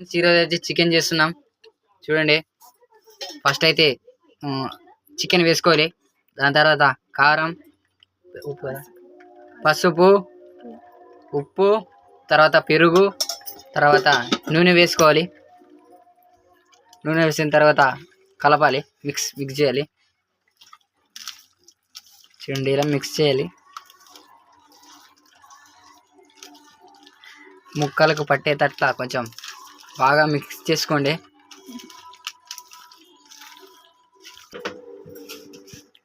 ఈరోజు అయితే చికెన్ చేస్తున్నాం. చూడండి. ఫస్ట్ అయితే చికెన్ వేసుకోవాలి. దాని తర్వాత కారం ఉప్పు. పసుపు ఉప్పు తర్వాత పెరుగు తర్వాత నూనె వేసుకోవాలి. నూనె వేసిన తర్వాత కలపాలి. మిక్స్ మిక్స్ చేయాలి. చూడండి ఇలా మిక్స్ చేయాలి. ముక్కలకు పట్టేటట్లా కొంచెం బాగా మిక్స్ చేసుకోండి.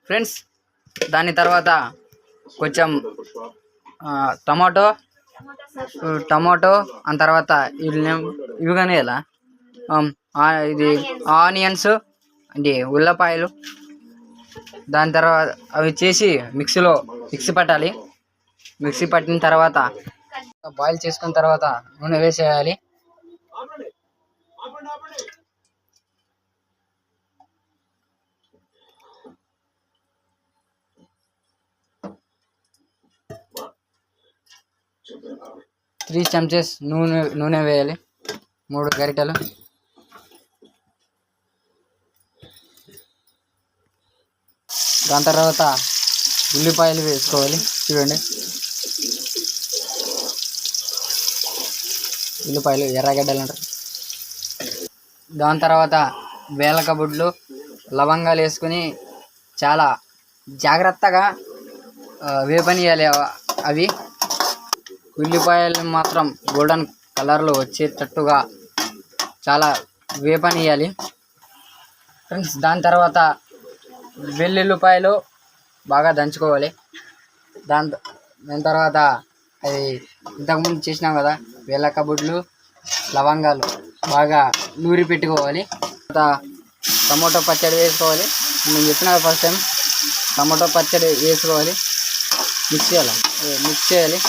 ఫ్రెండ్స్ దాని తర్వాత కొంచెం టమాటో టమాటో ఆ తర్వాత ఇవి ఇవి కానీ ఎలా? ఇది ఆనియన్స్ అంటే ఉల్లపాయలు. దాని తర్వాత అవి చేసి మిక్సీలో మిక్సీ పట్టాలి. మిక్సీ పట్టిన తర్వాత బాయిల్ చేసుకున్న తర్వాత నూనె వేసేయాలి. త్రీ చెంచెస్ నూనె నూనె వేయాలి. మూడు గరిటెలు. దాని తర్వాత ఉల్లిపాయలు వేసుకోవాలి. చూడండి. ఉల్లిపాయలు ఎర్రగడ్డలు అంటారు. దాని తర్వాత వేలకబుడ్లు లవంగాలు వేసుకుని చాలా జాగ్రత్తగా వేపనియాలి అవి ఉల్లిపాయలు మాత్రం గోల్డెన్ కలర్లో వచ్చేటట్టుగా చాలా వేపనియాలి. ఫ్రెండ్స్ దాని తర్వాత వెల్లుల్లిపాయలు బాగా దంచుకోవాలి. దాని దాని తర్వాత అది ఇంతకుముందు చేసినాం కదా వేలకబుడ్లు లవంగాలు బాగా నూరి పెట్టుకోవాలి. తర్వాత టమాటో పచ్చడి వేసుకోవాలి. నేను చెప్పిన ఫస్ట్ టైం టమాటో పచ్చడి వేసుకోవాలి. మిక్స్ చేయాలి? మిక్స్ చేయాలి.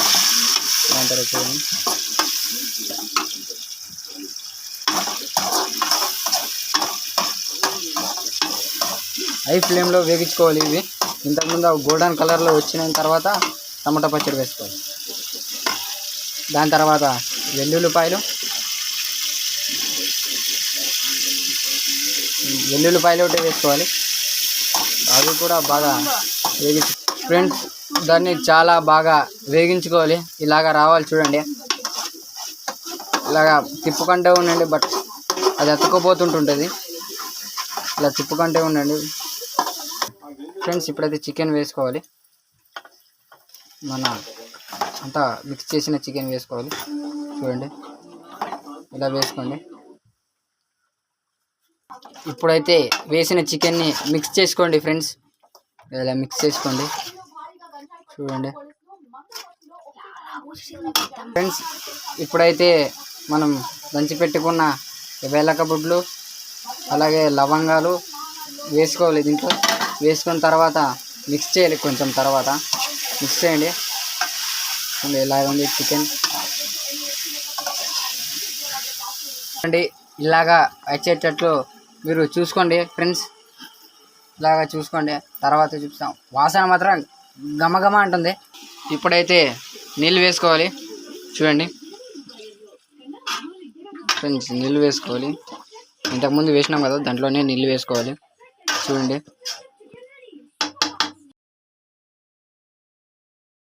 దాని తర్వాత చూడండి హై ఫ్లేమ్లో వేగించుకోవాలి ఇవి. ఇంతకుముందు గోల్డెన్ కలర్లో వచ్చిన తర్వాత టమాటా పచ్చడి వేసుకోవాలి. దాని తర్వాత వెల్లుల్లిపాయలు వెల్లుల్లిపాయలు ఒకటి వేసుకోవాలి. అవి కూడా బాగా వేగించు ఫ్రెండ్స్ దాన్ని చాలా బాగా వేగించుకోవాలి. ఇలాగా రావాలి చూడండి. ఇలాగా తిప్పుకుంటూ ఉండండి బట్ అది అతుక్కుపోతుంటుంటుంది. ఇలా తిప్పుకుంటూ ఉండండి. ఫ్రెండ్స్ ఇప్పుడైతే చికెన్ వేసుకోవాలి. మన అంతా మిక్స్ చేసిన చికెన్ వేసుకోవాలి. చూడండి. ఇలా వేసుకోండి. ఇప్పుడైతే వేసిన చికెన్ని మిక్స్ చేసుకోండి ఫ్రెండ్స్ ఇలా మిక్స్ చేసుకోండి. చూడండి. ఫ్రెండ్స్ ఇప్పుడైతే మనం దంచి పెట్టుకున్న వేలకబుడ్లు అలాగే లవంగాలు వేసుకోవాలి దీంట్లో. వేసుకున్న తర్వాత మిక్స్ చేయాలి కొంచెం తర్వాత. మిక్స్ చేయండి. చూడండి ఇలా ఉంది చికెన్? అండి ఇలాగా వచ్చేటట్లు మీరు చూసుకోండి ఫ్రెండ్స్. ఇలాగా చూసుకోండి తర్వాత చూపిస్తాం. వాసన మాత్రం గమగమ అంటుంది. ఇప్పుడైతే నీళ్ళు వేసుకోవాలి. చూడండి. ఫ్రెండ్స్ నీళ్ళు వేసుకోవాలి. ఇంతకుముందు వేసినాం కదా దాంట్లోనే నీళ్ళు వేసుకోవాలి. చూడండి.